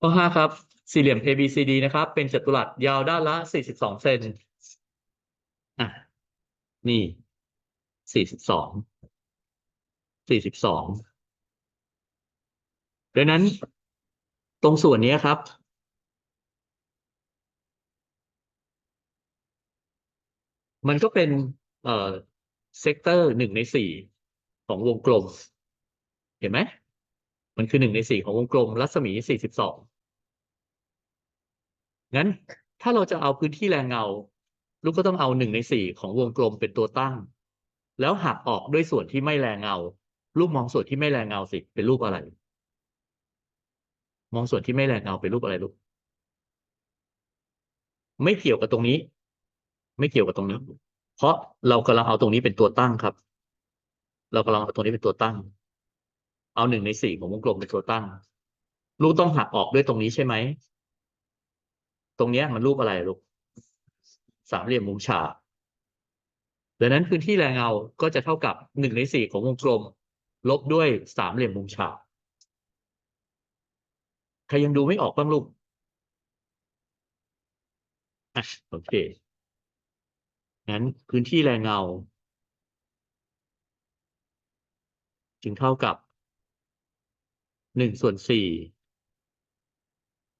ข้อห้าครับ สี่เหลี่ยม ABCD นะครับ เป็นจัตุรัสยาวด้านละ42เซนอะนี่42 42ดังนั้นตรงส่วนนี้ครับ มันก็เป็นเอ่อเซกเตอร์หนึ่งในสี่ของวงกลม เห็นไหม มันคือหนึ่งในสี่ของวงกลมรัศมี42งั้นถ้าเราจะเอาพื้นที่แรงเงา ลูกก็ต้องเอาหนึ่งในสี่ของวงกลมเป็นตัวตั้ง แล้วหักออกด้วยส่วนที่ไม่แรงเงา ลูกมองส่วนที่ไม่แรงเงาสิเป็นรูปอะไร มองส่วนที่ไม่แรงเงาเป็นรูปอะไรลูกไม่เกี่ยวกับตรงนี้ ไม่เกี่ยวกับตรงนี้ เพราะเรากำลังเอาตรงนี้เป็นตัวตั้งครับ เรากำลังเอาตรงนี้เป็นตัวตั้ง เอาหนึ่งในสี่ของวงกลมเป็นตัวตั้ง ลูกต้องหักออกด้วยตรงนี้ใช่ไหม ตรงเนี้ยมันรูปอะไรลูก สามเหลี่ยมมุมฉากดังนั้นพื้นที่แรงเงาก็จะเท่ากับหนึ่งในสี่ของวงกลม ลบด้วยสามเหลี่ยมมุมฉาก ใครยังดูไม่ออกบ้างลูกอะโอเค งั้นพื้นที่แรงเงา จึงเท่ากับ หนึ่งส่วนสี่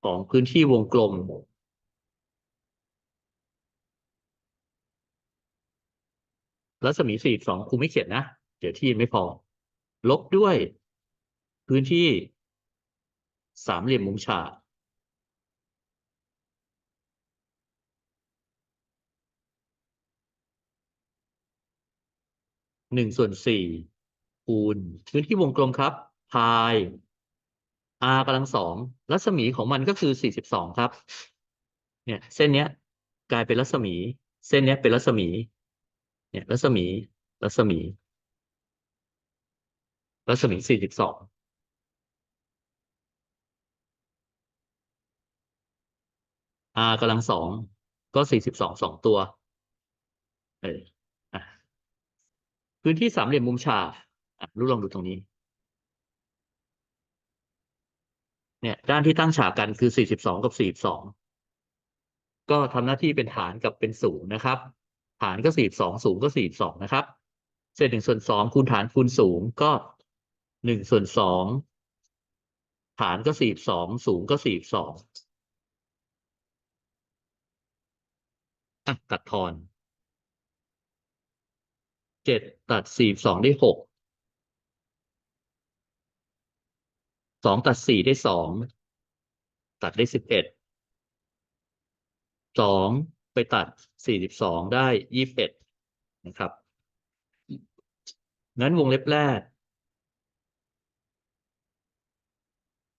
ของพื้นที่วงกลม รัศมีสี่สองครูไม่เขียนนะ เดี๋ยวที่ไม่พอ ลบด้วย พื้นที่สามเหลี่ยมมุมฉากหนึ่งส่วนสี่คูณพื้นที่วงกลมครับพาย r กำลังสองรัศมีของมันก็คือสี่สิบสองครับ เนี่ย เส้นเนี้ย กลายเป็นรัศมี เส้นเนี้ยเป็นรัศมี เนี่ยรัศมี รัศมี รัศมีสี่สิบสอง r กำลังสองก็สี่สิบสองสองตัว เออพื้นที่สามเหลี่ยมมุมฉากอะลูกลองดูตรงนี้ เนี่ยด้านที่ตั้งฉากกันคือ 42 กับ 42 ก็ทำหน้าที่เป็นฐานกับเป็นสูงนะครับ ฐานก็ 42 สูงก็ 42 นะครับ เศษ1ส่วน2คูณฐานคูณสูงก็1ส่วน2ฐานก็ 42 สูงก็ 42ตัดทอน 7 ตัด 42 ได้ 6 สองตัดสี่ได้สองตัดได้สิบเอ็ดสองไปตัดสี่สิบสองได้ยี่สิบเอ็ดนะครับงั้นวงเล็บแรก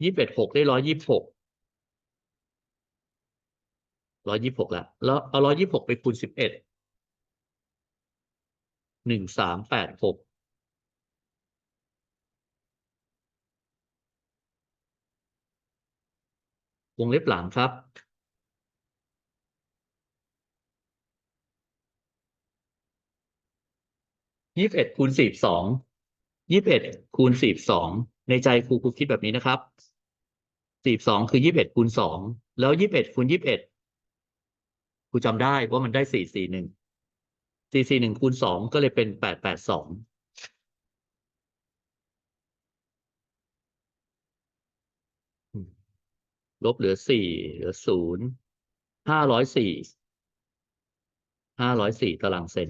ยี่สิบเอ็ดหกได้ร้อยยี่สิบหกร้อยยี่สิบหกละแล้วเอาร้อยยี่สิบหกไปคูณสิบเอ็ดหนึ่งสามแปดหก วงเล็บหลังครับ ยี่สิบเอ็ดคูณสี่สอง ยี่สิบเอ็ดคูณสี่สอง ในใจครูครูคิดแบบนี้นะครับ สี่สองคือยี่สิบเอ็ดคูณสอง แล้วยี่สิบเอ็ดคูณยี่สิบเอ็ดครูจำได้ว่ามันได้สี่สี่หนึ่ง สี่สี่หนึ่งคูณสองก็เลยเป็นแปดแปดสอง ลบเหลือสี่เหลือศูนย์ห้าร้อยสี่ห้าร้อยสี่ตารางเซน